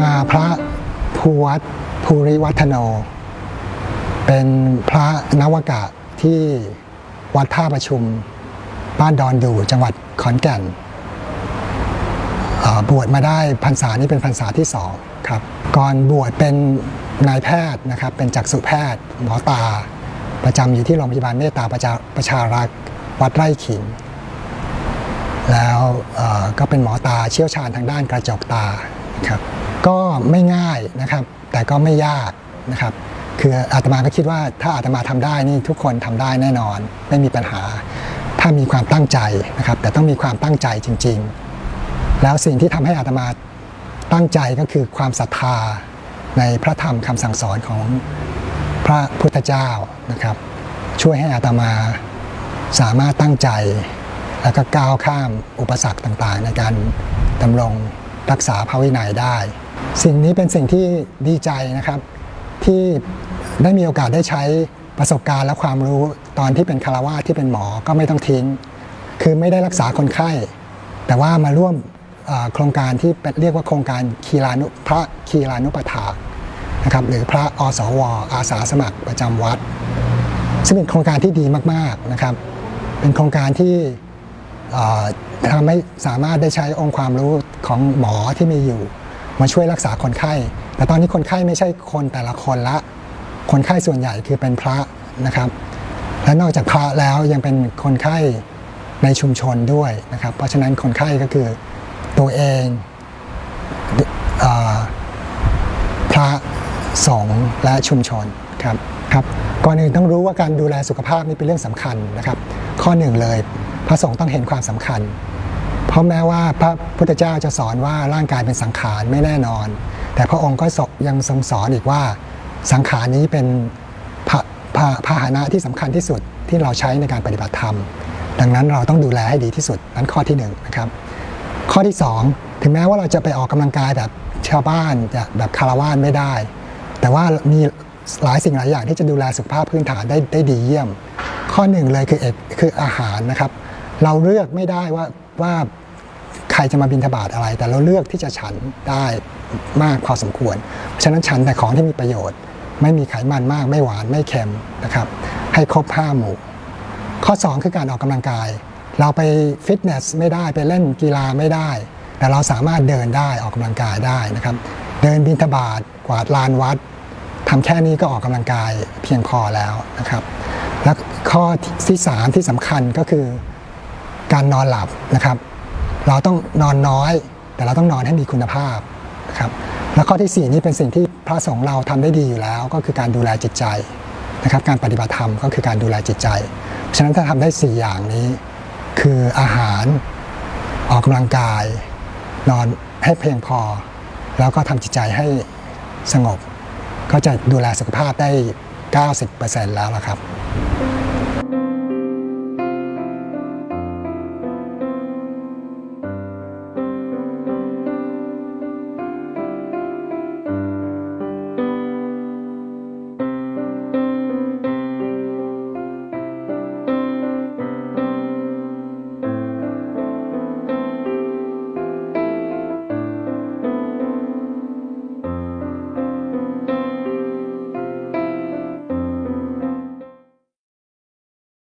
มาพระภูวัตภูริวัฒโน เป็นพระนวกะที่วัดท่าประชุม บ้านดอนดูจังหวัดขอนแก่นบวชมาได้พรรษานี้เป็นพรรษาที่สองครับ ก่อนบวชเป็นนายแพทย์นะครับ เป็นจักษุแพทย์หมอตา ประจำอยู่ที่โรงพยาบาลเมตตาประชาประชารักษ์วัดไร่ขิงแล้วก็เป็นหมอตาเชี่ยวชาญทางด้านกระจกตา ครับก็ไม่ง่ายนะครับ แต่ก็ไม่ยากนะครับ คืออาตมาก็คิดว่าถ้าอาตมาทำได้นี่ทุกคนทำได้แน่นอน ไม่มีปัญหา ถ้ามีความตั้งใจนะครับ แต่ต้องมีความตั้งใจจริง ๆ แล้วสิ่งที่ทำให้อาตมาตั้งใจก็คือความศรัทธาในพระธรรมคำสั่งสอนของพระพุทธเจ้านะครับ ช่วยให้อาตมาสามารถตั้งใจ แล้วก็ก้าวข้ามอุปสรรคต่างๆ ในการดำรง รักษาพระวินัยได้ สิ่งนี้เป็นสิ่งที่ดีใจนะครับ ที่ได้มีโอกาสได้ใช้ประสบการณ์และความรู้ตอนที่เป็นคารวาที่เป็นหมอก็ไม่ต้องทิ้ง คือไม่ได้รักษาคนไข้ แต่ว่ามาร่วมโครงการที่เเรียกว่าโครงการคีรานุพระคีรานุปถากนะครับหรือพระอสว อาสาสมัครประจำวัด ซึ่งเป็นโครงการที่ดีมากๆนะครับ เป็นโครงการที่ ทำให้สามารถได้ใช้องค์ความรู้ของหมอที่มีอยู่ มาช่วยรักษาคนไข้ แต่ตอนนี้คนไข้ไม่ใช่คนแต่ละคนละ คนไข้ส่วนใหญ่คือเป็นพระนะครับ และนอกจากพระแล้วยังเป็นคนไข้ในชุมชนด้วยนะครับ เพราะฉะนั้นคนไข้ก็คือตัวเองอพระสงฆ์และชุมชน ครับครับก่อนอื่นต้องรู้ว่าการดูแลสุขภาพนี่เป็นเรื่องสำคัญนะครับ ข้อหนึ่งเลยพระสงฆ์ต้องเห็นความสำคัญ เพราะแม้ว่าพระพุทธเจ้าจะสอนว่าร่างกายเป็นสังขารไม่แน่นอน แต่พระองค์ก็ยังทรงสอนอีกว่าสังขารนี้เป็นพาพาพาหนะที่สำคัญที่สุดที่เราใช้ในการปฏิบัติธรรม ดังนั้นเราต้องดูแลให้ดีที่สุดนั้นข้อที่หนึ่งนะครับข้อที่ 2 ถึงแม้ว่าเราจะไปออกกำลังกายแบบชาวบ้านจะแบบคารวานไม่ได้ แต่ว่ามี หลายสิ่งหลายอย่างที่จะดูแลสุขภาพพื้นฐานได้ได้ดีเยี่ยม ข้อหนึ่งเลยคือเอคืออาหารนะครับ เราเลือกไม่ได้ว่าว่าใครจะมาบินทบาทอะไร แต่เราเลือกที่จะฉันได้มากพอสมควร เพราะฉะนั้นฉันแต่ของที่มีประโยชน์ ไม่มีไขมันมาก ไม่หวานไม่เค็มนะครับ ให้ครบห้าหมู่ ข้อ 2 คือการออกกำลังกาย เราไปฟิตเนสไม่ได้ไปเล่นกีฬาไม่ได้ แต่เราสามารถเดินได้ออกกำลังกายได้นะครับ เดินบินทบาทกวาดลานวัด ทำแค่นี้ก็ออกกำลังกายเพียงพอแล้วนะครับ และข้อที่3ที่สำคัญก็คือการนอนหลับนะครับ เราต้องนอนน้อย แต่เราต้องนอนให้มีคุณภาพนะครับและข้อที่ 4 นี้เป็นสิ่งที่พระสงฆ์เราทำได้ดีอยู่แล้ว ก็คือการดูแลจิตใจนะครับ การปฏิบัติธรรมก็คือการดูแลจิตใจเพราะฉะนั้นถ้าทำได้ 4 อย่างนี้ คืออาหารออกกำลังกาย นอนให้เพียงพอ แล้วก็ทำจิตใจให้สงบ ก็จะดูแลสุขภาพได้ 90%แล้วละครับ